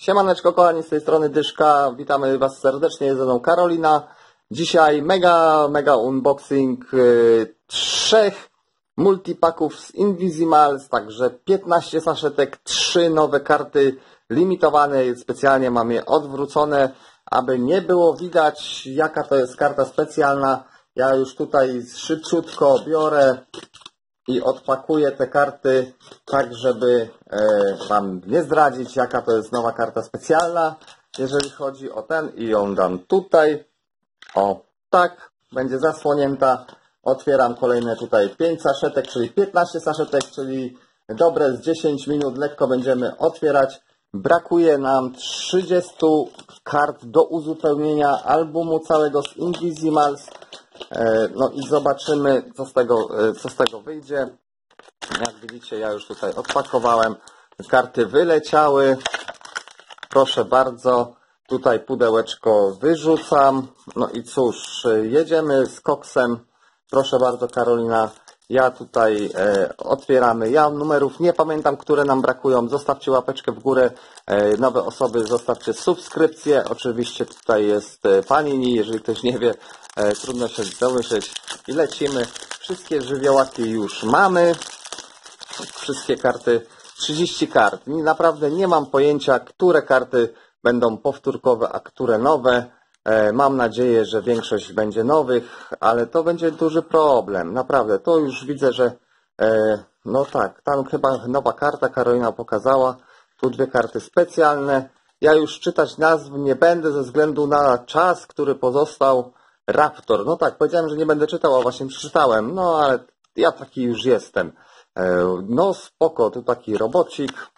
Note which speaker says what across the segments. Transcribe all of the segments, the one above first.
Speaker 1: Siemaneczko kochani, z tej strony Dyszka, witamy Was serdecznie, jest ze mną Karolina. Dzisiaj mega, mega unboxing yy, trzech multipaków z Invisimals, także 15 saszetek, trzy nowe karty limitowane, specjalnie mam je odwrócone, aby nie było widać jaka to jest karta specjalna. Ja już tutaj szybciutko biorę i odpakuję te karty tak, żeby e, Wam nie zdradzić, jaka to jest nowa karta specjalna, jeżeli chodzi o ten i ją dam tutaj. O, tak, będzie zasłonięta. Otwieram kolejne tutaj 5 saszetek, czyli 15 saszetek, czyli dobre z 10 minut lekko będziemy otwierać. Brakuje nam 30 kart do uzupełnienia albumu całego z Invisimals. E, No i zobaczymy, co z tego, e, co z tego wyjdzie. Jak widzicie, ja już tutaj odpakowałem. Karty wyleciały. Proszę bardzo. Tutaj pudełeczko wyrzucam. No i cóż, jedziemy z koksem. Proszę bardzo, Karolina. Ja tutaj e, otwieramy. Ja numerów nie pamiętam, które nam brakują. Zostawcie łapeczkę w górę. E, nowe osoby zostawcie subskrypcję. Oczywiście tutaj jest e, Panini. Jeżeli ktoś nie wie, trudno się domyśleć. I lecimy. Wszystkie żywiołaki już mamy. Wszystkie karty. 30 kart. Naprawdę nie mam pojęcia, które karty będą powtórkowe, a które nowe. E, Mam nadzieję, że większość będzie nowych, ale to będzie duży problem. Naprawdę, to już widzę, że e, no tak, tam chyba nowa karta Karolina pokazała. Tu dwie karty specjalne. Ja już czytać nazw nie będę ze względu na czas, który pozostał. Raptor. No tak, powiedziałem, że nie będę czytał, a właśnie przeczytałem. No ale ja taki już jestem. E, No spoko, tu taki robocik.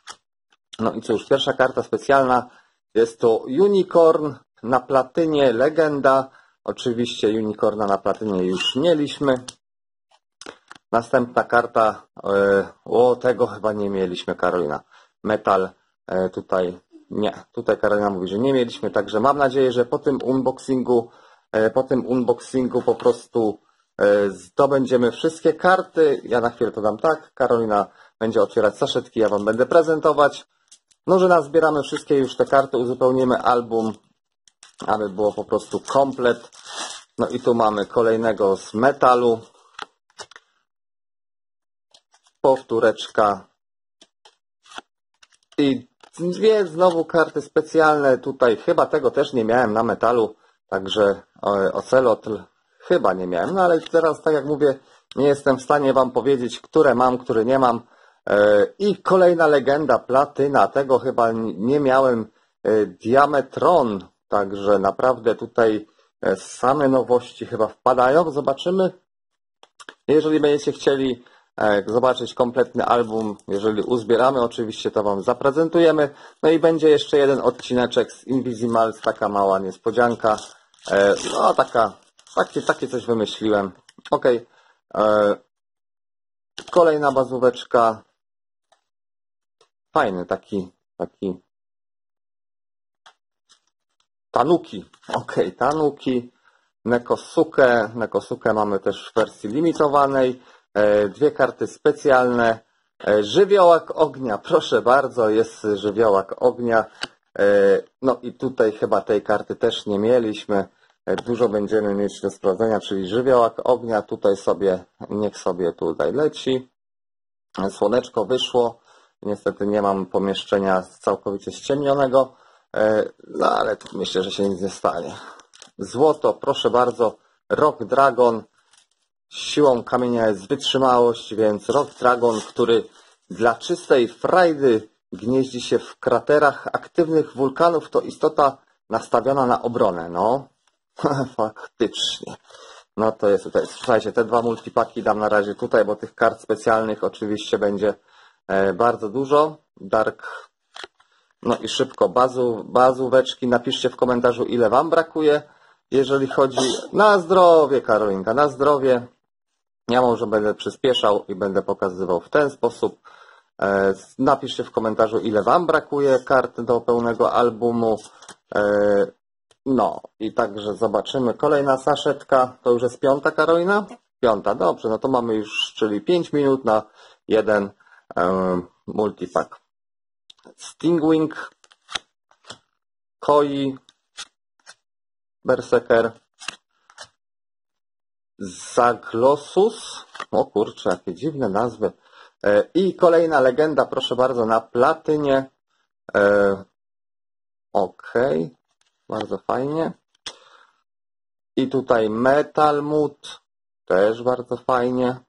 Speaker 1: No i cóż, pierwsza karta specjalna jest to Unicorn na platynie, legenda. Oczywiście Unicorna na platynie już mieliśmy. Następna karta, e, o tego chyba nie mieliśmy Karolina. Metal e, tutaj, nie, tutaj Karolina mówi, że nie mieliśmy, także mam nadzieję, że po tym unboxingu, po tym unboxingu po prostu e, zdobędziemy wszystkie karty. Ja na chwilę to dam tak, Karolina będzie otwierać saszetki, ja Wam będę prezentować. No, że nazbieramy wszystkie już te karty, uzupełnimy album, aby było po prostu komplet. No i tu mamy kolejnego z metalu. Powtóreczka. I dwie znowu karty specjalne. Tutaj chyba tego też nie miałem na metalu. Także e, ocelotl chyba nie miałem. No ale teraz, tak jak mówię, nie jestem w stanie Wam powiedzieć, które mam, które nie mam. E, I kolejna legenda, platyna. Tego chyba nie miałem. E, Diametron. Także naprawdę tutaj e, same nowości chyba wpadają. Zobaczymy. Jeżeli będziecie chcieli zobaczyć kompletny album, jeżeli uzbieramy, oczywiście to Wam zaprezentujemy. No i będzie jeszcze jeden odcineczek z Invisimals, taka mała niespodzianka. E, No taka, takie, takie coś wymyśliłem. Ok. Kolejna bazóweczka. Fajny taki, taki Tanuki. Ok, Tanuki. Nekosuke. Nekosuke mamy też w wersji limitowanej. E, Dwie karty specjalne. E, Żywiołak ognia. Proszę bardzo, jest żywiołak ognia. E, No i tutaj chyba tej karty też nie mieliśmy. E, Dużo będziemy mieć do sprawdzenia, czyli żywiołak ognia. Tutaj sobie, niech sobie tutaj leci. E, Słoneczko wyszło. Niestety nie mam pomieszczenia całkowicie ściemnionego. No ale myślę, że się nic nie stanie. Złoto, proszę bardzo. Rock Dragon. Siłą kamienia jest wytrzymałość, więc Rock Dragon, który dla czystej frajdy gnieździ się w kraterach aktywnych wulkanów, to istota nastawiona na obronę. No, faktycznie. No to jest tutaj. Słuchajcie, te dwa multipaki dam na razie tutaj, bo tych kart specjalnych oczywiście będzie e, bardzo dużo. Dark no i szybko, bazu, bazóweczki, napiszcie w komentarzu ile Wam brakuje, jeżeli chodzi na zdrowie, Karolinka, na zdrowie. Ja może będę przyspieszał i będę pokazywał w ten sposób. E, Napiszcie w komentarzu ile Wam brakuje kart do pełnego albumu. E, No i także zobaczymy. Kolejna saszetka, to już jest piąta Karolina? Piąta, dobrze, no to mamy już, czyli 5 minut na jeden e, multipack. Stingwing Koi, Berserker, Zaglosus, o kurczę, jakie dziwne nazwy. E, I kolejna legenda, proszę bardzo, na platynie. E, ok, bardzo fajnie. I tutaj Metal Mood, też bardzo fajnie.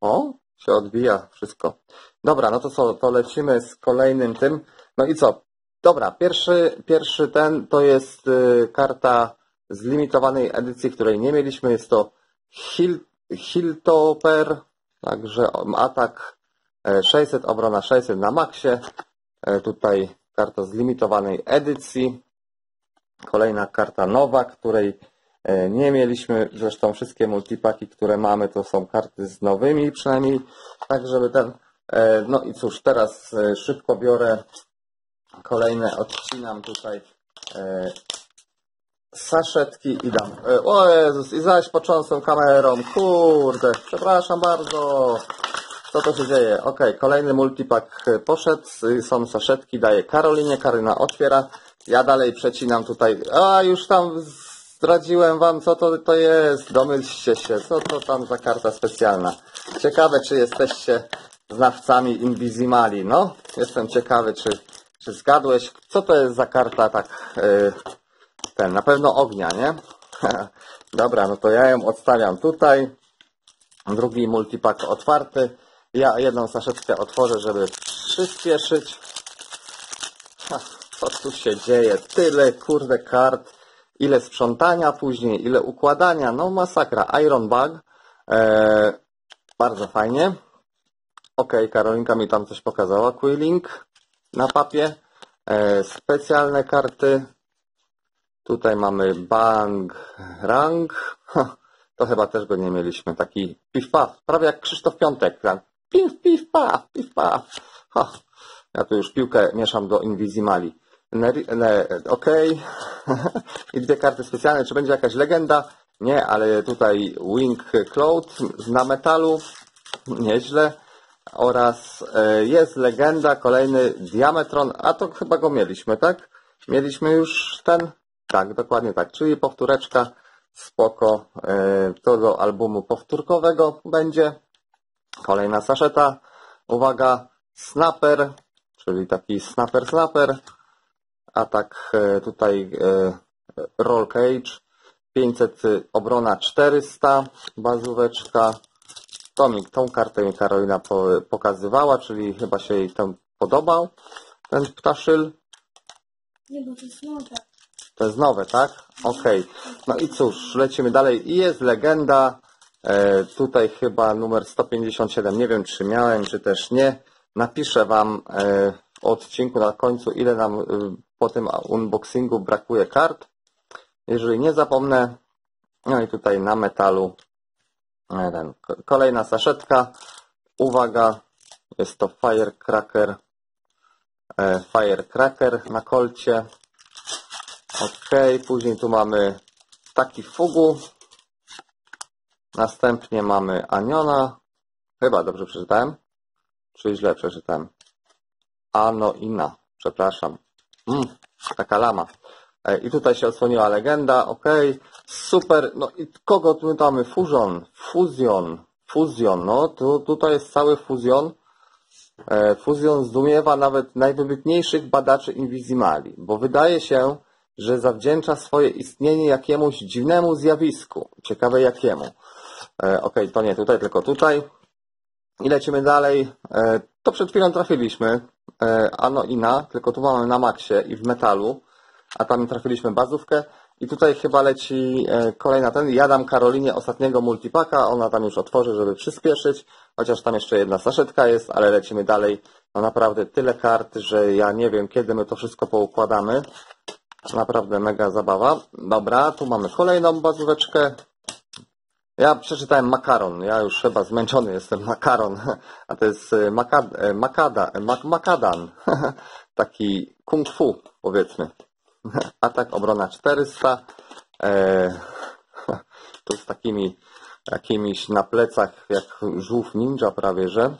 Speaker 1: O, się odbija wszystko. Dobra, no to co, to lecimy z kolejnym tym. No i co? Dobra, pierwszy, pierwszy ten to jest y, karta z limitowanej edycji, której nie mieliśmy. Jest to Hill, Hilltopper, także atak 600, e, obrona 600 na maksie. E, tutaj karta z limitowanej edycji. Kolejna karta nowa, której e, nie mieliśmy. Zresztą wszystkie multipaki, które mamy, to są karty z nowymi przynajmniej. Tak, żeby ten... No i cóż, teraz szybko biorę kolejne, odcinam tutaj saszetki i dam. E, o Jezus, i zaś począłem kamerą. Kurde, przepraszam bardzo. Co to się dzieje? Ok, kolejny multipak poszedł. Są saszetki, daję Karolinie. Karyna otwiera. Ja dalej przecinam tutaj. A, już tam zdradziłem wam, co to, to jest. Domyślcie się, co to tam za karta specjalna. Ciekawe, czy jesteście znawcami Invisimali. No, jestem ciekawy, czy, czy zgadłeś. Co to jest za karta tak... Yy, ten, na pewno ognia, nie? Dobra, no to ja ją odstawiam tutaj. Drugi multipak otwarty. Ja jedną saszetkę otworzę, żeby przyspieszyć. Co tu się dzieje? Tyle, kurde, kart. Ile sprzątania później, ile układania. No masakra. Iron Bug. Eee, bardzo fajnie. Ok, Karolinka mi tam coś pokazała. Quilling na papie. Eee, specjalne karty. Tutaj mamy Bang Rang. To chyba też go nie mieliśmy. Taki pif paf, prawie jak Krzysztof Piątek. Tak? Pif, pif, paf, pif, paf. Ja tu już piłkę mieszam do Invisimali. Ok. I dwie karty specjalne. Czy będzie jakaś legenda? Nie, ale tutaj Wing Cloud na metalu. Nieźle. Oraz e, jest legenda, kolejny Diametron, a to chyba go mieliśmy, tak? Mieliśmy już ten tak, dokładnie tak. Czyli powtóreczka spoko. E, to do albumu powtórkowego będzie. Kolejna saszeta. Uwaga, snapper, czyli taki snapper snapper. A tak e, tutaj e, roll cage. 500 obrona 400 bazóweczka. Tomik, tą kartę mi Karolina pokazywała, czyli chyba się jej ten podobał, ten ptaszyl.
Speaker 2: Nie, bo to jest.
Speaker 1: To jest nowe, tak? Okej. No i cóż, lecimy dalej. I jest legenda. E, tutaj chyba numer 157. Nie wiem, czy miałem, czy też nie. Napiszę Wam e, w odcinku na końcu, ile nam e, po tym unboxingu brakuje kart. Jeżeli nie zapomnę. No i tutaj na metalu e, kolejna saszetka. Uwaga, jest to Firecracker. E, Firecracker na kolcie. Ok, później tu mamy taki fugu. Następnie mamy Aniona. Chyba dobrze przeczytałem. Czy źle przeczytałem? Anoina. Przepraszam. Mm, taka lama. E, I tutaj się odsłoniła legenda. Ok, super. No i kogo tu mamy? Fusion. Fuzjon. Fuzjon. No, tu, tutaj jest cały fuzjon. E, fuzjon zdumiewa nawet najwybitniejszych badaczy Invisimali, bo wydaje się, że zawdzięcza swoje istnienie jakiemuś dziwnemu zjawisku. Ciekawe jakiemu. E, ok, to nie tutaj, tylko tutaj. I lecimy dalej. E, to przed chwilą trafiliśmy. E, ano i na, tylko tu mamy na maksie i w metalu. A tam trafiliśmy bazówkę. I tutaj chyba leci e, kolejna ten. Ja dam Karolinie ostatniego multipaka. Ona tam już otworzy, żeby przyspieszyć. Chociaż tam jeszcze jedna saszetka jest, ale lecimy dalej. No naprawdę tyle kart, że ja nie wiem, kiedy my to wszystko poukładamy. Naprawdę mega zabawa. Dobra, tu mamy kolejną bazóweczkę. Ja przeczytałem makaron. Ja już chyba zmęczony jestem makaron. A to jest e, makad, e, makada, e, mak, makadan. Taki kung fu, powiedzmy. Atak, obrona 400. E, tu z takimi jakimiś na plecach, jak żółw ninja prawie, że.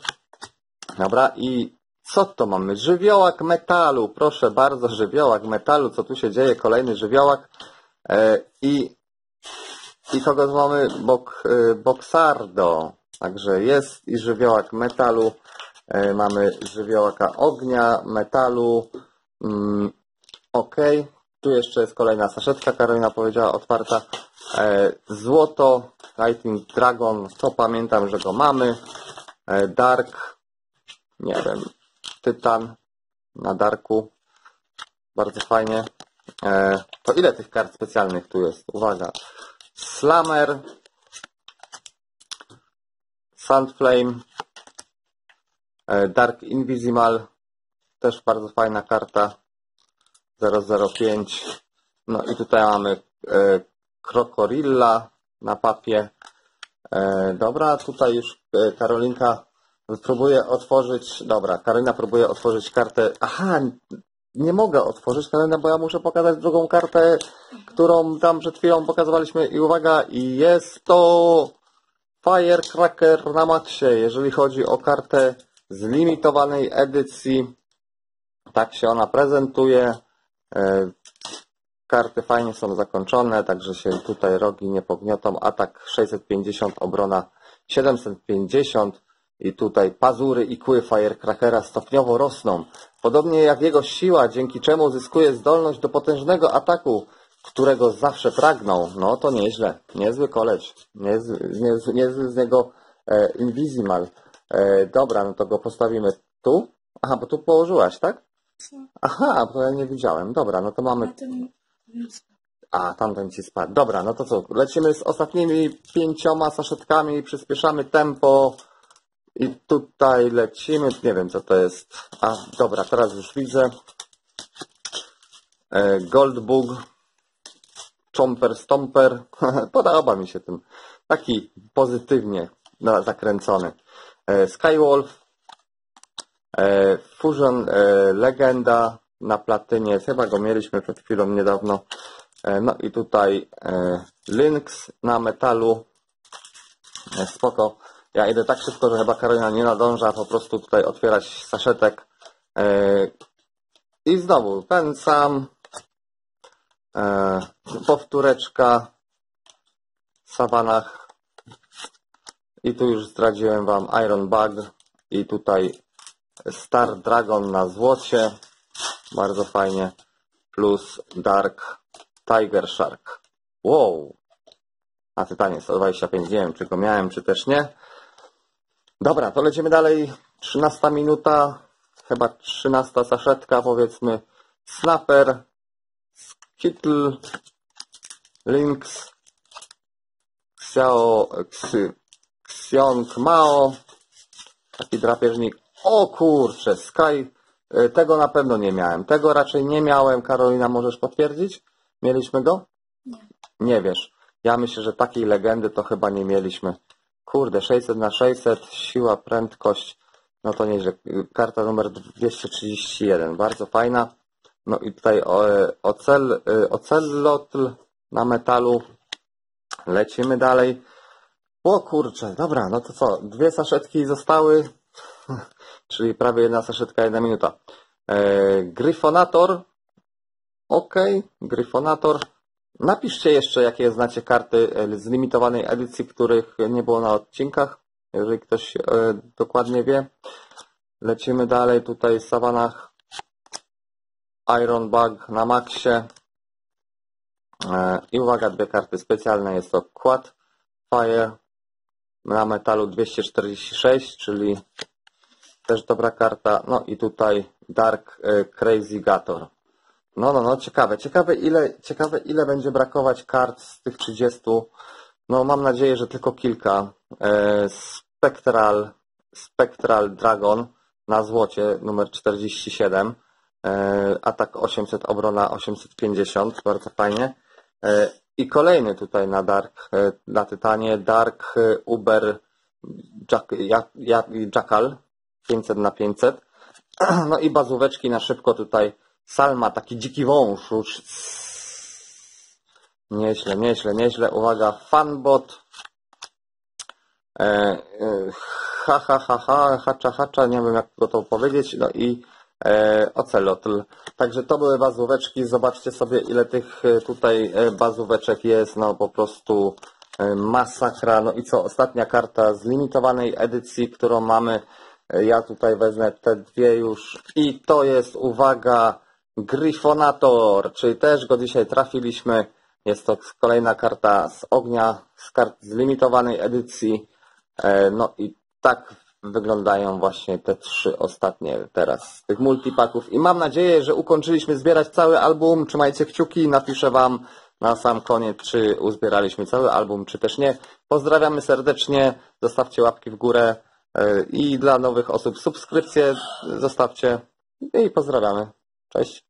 Speaker 1: Dobra, i Co to mamy? Żywiołak metalu. Proszę bardzo, żywiołak metalu. Co tu się dzieje? Kolejny żywiołak. E, I, i kogo mamy? Bok, e, Boxardo. Także jest i żywiołak metalu. E, mamy żywiołaka ognia, metalu. Mm, ok. Tu jeszcze jest kolejna saszetka. Karolina powiedziała otwarta. Złoto. Lightning Dragon. To pamiętam, że go mamy. Dark. Nie wiem. Tytan na Darku. Bardzo fajnie. E, to ile tych kart specjalnych tu jest? Uwaga. Slammer. Sandflame. E, Dark Invisimal. Też bardzo fajna karta. 005. No i tutaj mamy e, Krokorilla na papie. E, dobra, tutaj już e, Karolinka próbuje otworzyć. Dobra, Karolina próbuje otworzyć kartę. Aha, nie mogę otworzyć Karolina, bo ja muszę pokazać drugą kartę, którą tam przed chwilą pokazywaliśmy. I uwaga, i jest to Firecracker na Maxie, jeżeli chodzi o kartę z limitowanej edycji. Tak się ona prezentuje. E, Karty fajnie są zakończone, także się tutaj rogi nie pogniotą. Atak 650, obrona 750 i tutaj pazury i kły Firecrackera stopniowo rosną. Podobnie jak jego siła, dzięki czemu zyskuje zdolność do potężnego ataku, którego zawsze pragnął. No to nieźle, niezły koleś, niezły, niezły, niezły z niego e, Invisimal. E, dobra, no to go postawimy tu. Aha, bo tu położyłaś, tak? Aha, bo ja nie widziałem. Dobra, no to mamy a, tamten ci spadł. Dobra, no to co? Lecimy z ostatnimi pięcioma saszetkami, przyspieszamy tempo i tutaj lecimy. Nie wiem, co to jest. A, dobra, teraz już widzę. E, Goldbug. Chomper Stomper. Podoba mi się ten. Taki pozytywnie zakręcony. E, Skywolf. E, Fusion Legenda na platynie. Chyba go mieliśmy przed chwilą niedawno. No i tutaj Lynx na metalu. Spoko. Ja idę tak szybko, że chyba Karolina nie nadąża po prostu tutaj otwierać saszetek. E, I znowu ten sam. E, Powtóreczka. W sawanach. I tu już zdradziłem Wam Iron Bug. I tutaj Star Dragon na złocie. Bardzo fajnie. Plus Dark Tiger Shark. Wow. A Tytanie 125. Nie wiem, czy go miałem, czy też nie. Dobra, to lecimy dalej. 13 minuta. Chyba 13 saszetka, powiedzmy. Snapper. Skittle. Lynx. Xiao. Ksy, Xiong Mao. Taki drapieżnik. O kurczę, Sky. y, Tego na pewno nie miałem. Tego raczej nie miałem. Karolina, możesz potwierdzić? Mieliśmy go?
Speaker 2: Nie.
Speaker 1: Nie wiesz. Ja myślę, że takiej legendy to chyba nie mieliśmy. Kurde, 600 na 600, siła, prędkość. No to nieźle. Karta numer 231. Bardzo fajna. No i tutaj o- ocel, y, ocelotl na metalu. Lecimy dalej. O kurczę, dobra, no to co? Dwie saszetki zostały. Czyli prawie jedna saszetka, jedna minuta. E, Gryfonator. Ok, Gryfonator. Napiszcie jeszcze, jakie znacie karty z limitowanej edycji, których nie było na odcinkach, jeżeli ktoś e, dokładnie wie. Lecimy dalej tutaj w sawanach. Iron Bug na maksie. E, I uwaga, dwie karty specjalne. Jest to Quad Fire na metalu 246, czyli też dobra karta. No i tutaj Dark e, Crazy Gator. No, no, no, ciekawe. Ciekawe ile, ciekawe ile będzie brakować kart z tych 30. No mam nadzieję, że tylko kilka. E, Spectral, Spectral Dragon na złocie numer 47. E, atak 800, obrona 850. Bardzo fajnie. E, I kolejny tutaj na Dark, na Tytanie. Dark Uber Jack, jak, Jackal 500 na 500. No i bazóweczki na szybko tutaj. Salma, taki dziki wąż. Już. Nieźle, nieźle, nieźle. Uwaga, fanbot. E, e, ha, ha, ha, ha, hacza, hacza, nie wiem jak to powiedzieć, no i e, ocelotl. Także to były bazóweczki, zobaczcie sobie ile tych e, tutaj e, bazóweczek jest, no po prostu e, masakra. No i co, ostatnia karta z limitowanej edycji, którą mamy, ja tutaj wezmę te dwie już i to jest, uwaga, Gryfonator, czyli też go dzisiaj trafiliśmy. Jest to kolejna karta z ognia, z kart limitowanej edycji. E, No i tak wyglądają właśnie te trzy ostatnie teraz z tych multipaków. I mam nadzieję, że ukończyliśmy zbierać cały album. Trzymajcie kciuki, napiszę Wam na sam koniec, czy uzbieraliśmy cały album, czy też nie. Pozdrawiamy serdecznie, zostawcie łapki w górę e, i dla nowych osób subskrypcję zostawcie i pozdrawiamy. Cześć.